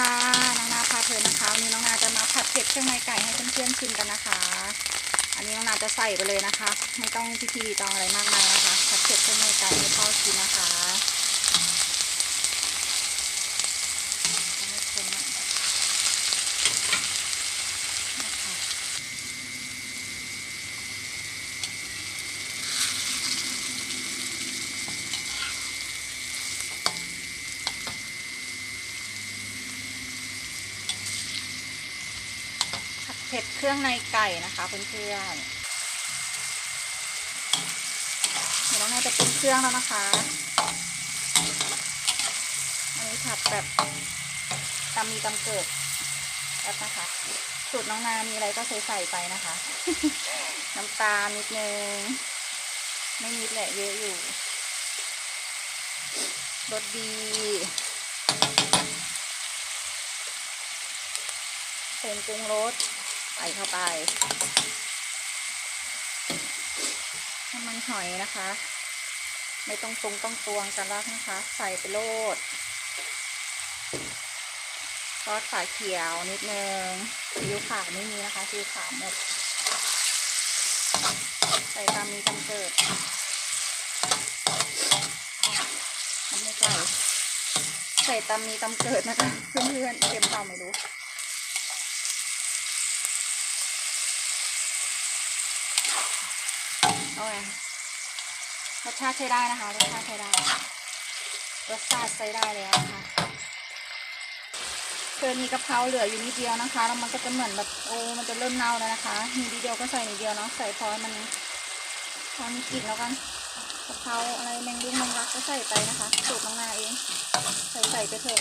น้องนาพาเธอนะคะวันนี้น้องนาจะมาผัดเผ็ดเครื่องในไก่ให้เพื่อนๆชิมกันนะคะ อันนี้น้องนาจะใส่ไปเลยนะคะ ไม่ต้องพิธีตองอะไรมากมายนะคะผัดเผ็ดเครื่องในไก่ให้พ่อกินนะคะให้คนหน่อยนะคะ ผัด เผ็ดเครื่องในไก่นะคะเพื่อนๆเดี๋ยวน้องนายจะปรุงเครื่องแล้วนะคะ อันนี้ผัดแบบตำมีตำเกิดแบบนะคะ สูตรน้องนามีอะไรก็ใส่ใส่ไปนะคะ น้ำตาลนิดนึง ไม่นิดแหละเยอะอยู่รสดีผงปรุงรส ส่เข้าไปน้ำมันหอยนะคะ ไม่ต้องตรงต้องตวงกันแรักนะคะ ใส่ไปโลดซอสฝาเขียวนิดนึงซีอิ๊วขาวไม่มีนะคะซีอิ๊วขาวหมด ใส่ตามมีตามเกิดทำไม่ไกลใส่ตามมีตามเกิดนะคะ เพื่อนๆเค็มเปล่าไม่รู้ โอ้ยรสชาติใช้ได้นะคะรสชาติใช้ได้รสชาติใช้ได้แล้วนะคะเคยมีกะเพราเหลืออยู่นิดเดียวนะคะแล้วมันก็จะเหมือนแบบโอ้มันจะเริ่มเน่าแล้วนะคะมีนิดเดียวก็ใส่นิดเดียวเนาะใส่พอมันพอมีกลิ่นแล้วกันกะเพราอะไรแมงลุงแมงลักก็ใส่ไปนะคะสูตรน้องนาเองใส่ใส่ไปเถอะ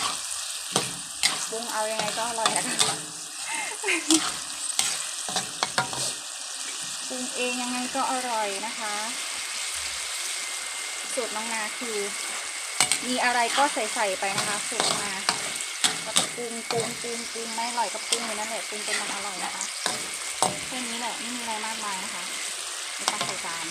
ปรุงเอายังไงก็อร่อยนะคะ ปรุงเองยังไงก็อร่อยนะคะ สูตรน้องนาคือ มีอะไรก็ใส่ใส่ไปนะคะ สูตรน้องนาก็ปรุงปรุงปรุงปรุงไม่อร่อยก็ปรุงเลยนั่นแหละปรุงเป็นมันอร่อยนะคะแค่นี้แหละไม่มีอะไรมากมายนะคะไม่ต้องใส่จาน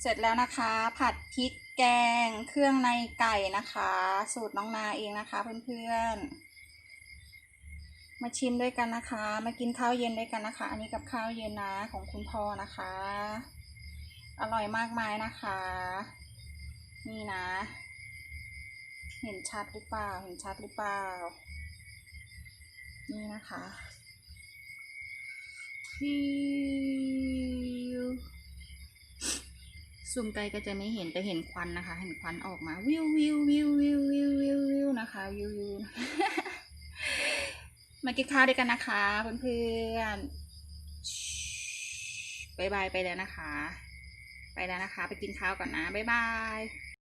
เสร็จแล้วนะคะ ผัดพริกแกงเครื่องในไก่นะคะ สูตรน้องนาเองนะคะเพื่อนๆ มาชิมด้วยกันนะคะ มากินข้าวเย็นด้วยกันนะคะ อันนี้กับข้าวเย็นนะของคุณพ่อนะคะ อร่อยมากมายนะคะ นี่นะ เห็นชัดหรือเปล่า เห็นชัดหรือเปล่า นี่นะคะซูมไกลก็จะไม่เห็นแต่เห็นควันนะคะ เห็นควันออกมา วิววิววิววิววิววิวนะคะ วิววิว มากินข้าวด้วยกันนะคะเพื่อนๆบายบายไปแล้วนะคะ ไปแล้วนะคะ ไปกินข้าวก่อนนะบายบาย